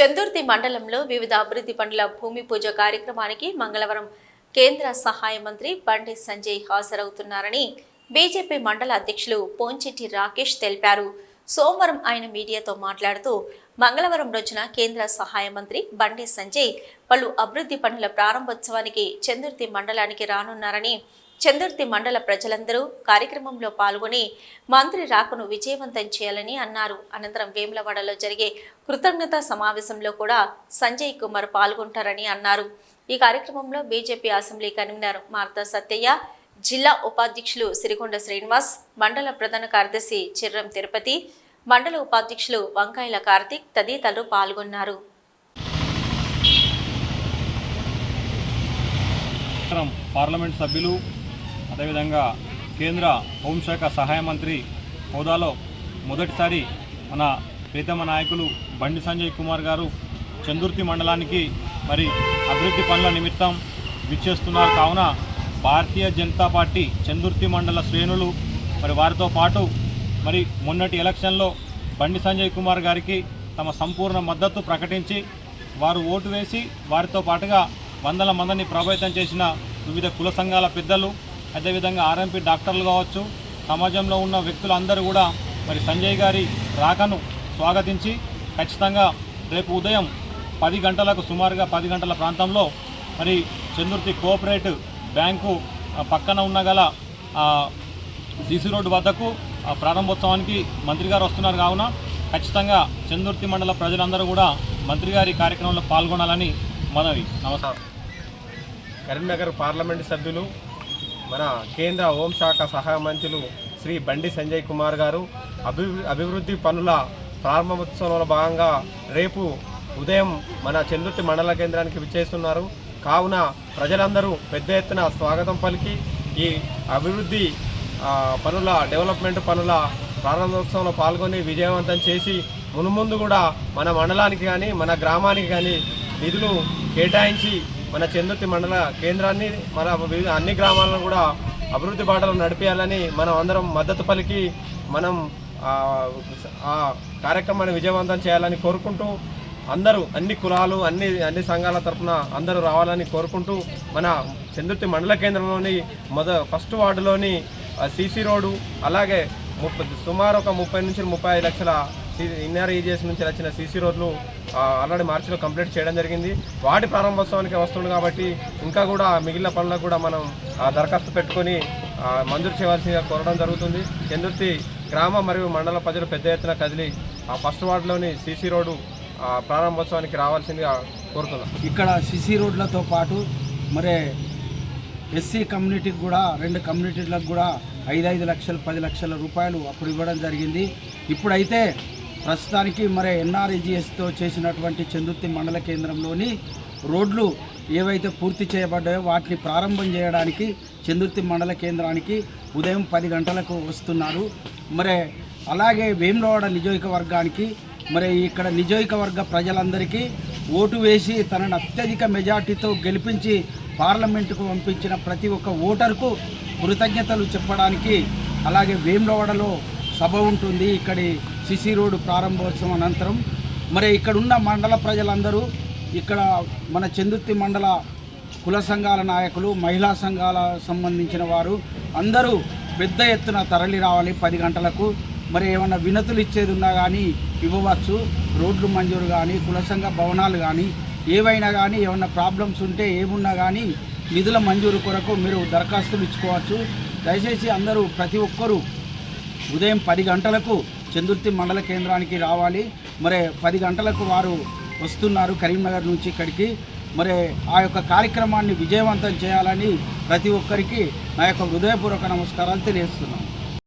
చందుర్తి మండలంలో వివిధ అభివృద్ధి పనుల భూమి పూజ కార్యక్రమానికి మంగళవారం కేంద్ర సహాయ మంత్రి బండి సంజయ్ హాజరవుతున్నారని బీజేపీ మండల అధ్యక్షులు పోంచెట్టి రాకేష్ తెలిపారు. సోమవారం ఆయన మీడియాతో మాట్లాడుతూ మంగళవారం రోజున కేంద్ర సహాయ మంత్రి బండి సంజయ్ పలు అభివృద్ధి పనుల ప్రారంభోత్సవానికి చందుర్తి మండలానికి రానున్నారని చందుర్తి మండల ప్రజలందరూ కార్యక్రమంలో పాల్గొని మంత్రి రాకను విజయవంతం చేయాలని అన్నారు. అనంతరం వేములవాడలో జరిగే కృతజ్ఞతా సమావేశంలో కూడా సంజయ్ కుమార్ పాల్గొంటారని అన్నారు. ఈ కార్యక్రమంలో BJP assembly convener Martha Satyaiah జిల్లా ఉపాధ్యక్షులు సిరికొండ శ్రీనివాస్ మండల ప్రధాన కార్యదర్శి చిర్రం తిరుపతి మండల ఉపాధ్యక్షులు వంకాయల కార్తిక్ తదితరులు పాల్గొన్నారు. పార్లమెంట్ సభ్యులు అదేవిధంగా కేంద్ర హోంశాఖ సహాయ మంత్రి హోదాలో మొదటిసారి మన ప్రీతమ నాయకులు బండి సంజయ్ కుమార్ గారు చందుర్తి మండలానికి మరి అభివృద్ధి పనుల నిమిత్తం విచ్చేస్తున్నారు. కావున భారతీయ జనతా పార్టీ చందుర్తి మండల శ్రేణులు మరి వారితో పాటు మరి మొన్నటి ఎలక్షన్లో బండి సంజయ్ కుమార్ గారికి తమ సంపూర్ణ మద్దతు ప్రకటించి వారు ఓటు వేసి వారితో పాటుగా వందల మందిని ప్రభావితం చేసిన వివిధ కుల సంఘాల పెద్దలు అదేవిధంగా ఆర్ఎంపీ డాక్టర్లు కావచ్చు సమాజంలో ఉన్న వ్యక్తులందరూ కూడా మరి సంజయ్ గారి రాకను స్వాగతించి ఖచ్చితంగా రేపు ఉదయం పది గంటలకు సుమారుగా పది గంటల ప్రాంతంలో మరి చందుర్తి కోఆపరేటివ్ బ్యాంకు పక్కన ఉన్న గల ఆ, సీసీ రోడ్డు వద్దకు ఆ, ప్రారంభోత్సవానికి మంత్రి గారు వస్తున్నారు. కావున ఖచ్చితంగా చందుర్తి మండల ప్రజలందరూ కూడా మంత్రి గారి కార్యక్రమంలో పాల్గొనాలని మనవి. నమస్కారం. కరీంనగర్ పార్లమెంటు సభ్యులు మన కేంద్ర హోంశాఖ సహాయ మంత్రులు శ్రీ బండి సంజయ్ కుమార్ గారు అభి అభివృద్ధి పనుల ప్రారంభోత్సవంలో భాగంగా రేపు ఉదయం మన చందుర్తి మండల కేంద్రానికి విచ్చేస్తున్నారు. కావున ప్రజలందరూ పెద్ద ఎత్తున స్వాగతం పలికి ఈ అభివృద్ధి పనుల డెవలప్మెంట్ పనుల ప్రారంభోత్సవంలో పాల్గొని విజయవంతం చేసి మునుముందు కూడా మన మండలానికి కానీ మన గ్రామానికి కానీ నిధులు కేటాయించి మన చందుర్తి మండల కేంద్రాన్ని మన వివిధ అన్ని గ్రామాలను కూడా అభివృద్ధి బాటలు నడిపేయాలని మనం అందరం మద్దతు పలికి మనం ఆ కార్యక్రమాన్ని విజయవంతం చేయాలని కోరుకుంటూ అందరూ అన్ని కులాలు అన్ని అన్ని సంఘాల తరఫున అందరూ రావాలని కోరుకుంటూ మన చంద్రుతి మండల కేంద్రంలోని మొద ఫస్ట్ వార్డులోని సీసీ రోడ్డు అలాగే ముప్పై సుమారు ఒక ముప్పై నుంచి ముప్పై ఐదు లక్షల ఇన్నర్ ఈజీఎస్ నుంచి వచ్చిన సీసీ రోడ్లు ఆల్రెడీ మార్చిలో కంప్లీట్ చేయడం జరిగింది. వాటి ప్రారంభోత్సవానికి వస్తుంది కాబట్టి ఇంకా కూడా మిగిలిన పనులకు కూడా మనం ఆ, దరఖాస్తు పెట్టుకొని మంజూరు చేయవలసిందిగా కోరడం జరుగుతుంది. చంద్రుతి గ్రామ మరియు మండల ప్రజలు పెద్ద ఎత్తున కదిలి ఆ ఫస్ట్ వార్డులోని సీసీ రోడ్డు ప్రారంభోత్సవానికి రావాల్సిందిగా కోరుతున్నాం. ఇక్కడ సిసి రోడ్లతో పాటు మరి ఎస్సీ కమ్యూనిటీకి కూడా రెండు కమ్యూనిటీలకు కూడా ఐదు ఐదు లక్షలు పది లక్షల రూపాయలు అప్పుడు ఇవ్వడం జరిగింది. ఇప్పుడైతే ప్రస్తుతానికి మరి ఎన్ఆర్ఈజిఎస్తో చేసినటువంటి చందుర్తి మండల కేంద్రంలోని రోడ్లు ఏవైతే పూర్తి చేయబడ్డాయో వాటిని ప్రారంభం చేయడానికి చందుర్తి మండల కేంద్రానికి ఉదయం పది గంటలకు వస్తున్నారు. మరి అలాగే వేములవాడ నియోజకవర్గానికి మరి ఇక్కడ నియోజకవర్గ ప్రజలందరికీ ఓటు వేసి తనను అత్యధిక మెజార్టీతో గెలిపించి పార్లమెంటుకు పంపించిన ప్రతి ఒక్క ఓటర్కు కృతజ్ఞతలు చెప్పడానికి అలాగే వేములవాడలో సభ ఉంటుంది. ఇక్కడి సిసి రోడ్డు ప్రారంభోత్సవం అనంతరం. మరి ఇక్కడ ఉన్న మండల ప్రజలందరూ ఇక్కడ మన చందుర్తి మండల కుల సంఘాల నాయకులు మహిళా సంఘాల సంబంధించిన వారు అందరూ పెద్ద ఎత్తున తరలి రావాలి పది గంటలకు. మరి ఏమైనా వినతులు ఇచ్చేది ఉన్నా కానీ ఇవ్వవచ్చు. రోడ్లు మంజూరు కానీ కులసంఘ భవనాలు కానీ ఏవైనా కానీ ఏమైనా ప్రాబ్లమ్స్ ఉంటే ఏమున్నా కానీ నిధుల మంజూరు కొరకు మీరు దరఖాస్తులు ఇచ్చుకోవచ్చు. దయచేసి అందరూ ప్రతి ఒక్కరూ ఉదయం పది గంటలకు చందుర్తి మండల కేంద్రానికి రావాలి. మరి పది గంటలకు వారు వస్తున్నారు కరీంనగర్ నుంచి ఇక్కడికి. మరి ఆ యొక్క కార్యక్రమాన్ని విజయవంతం చేయాలని ప్రతి ఒక్కరికి నా యొక్క హృదయపూర్వక నమస్కారాలు తెలియజేస్తున్నాను.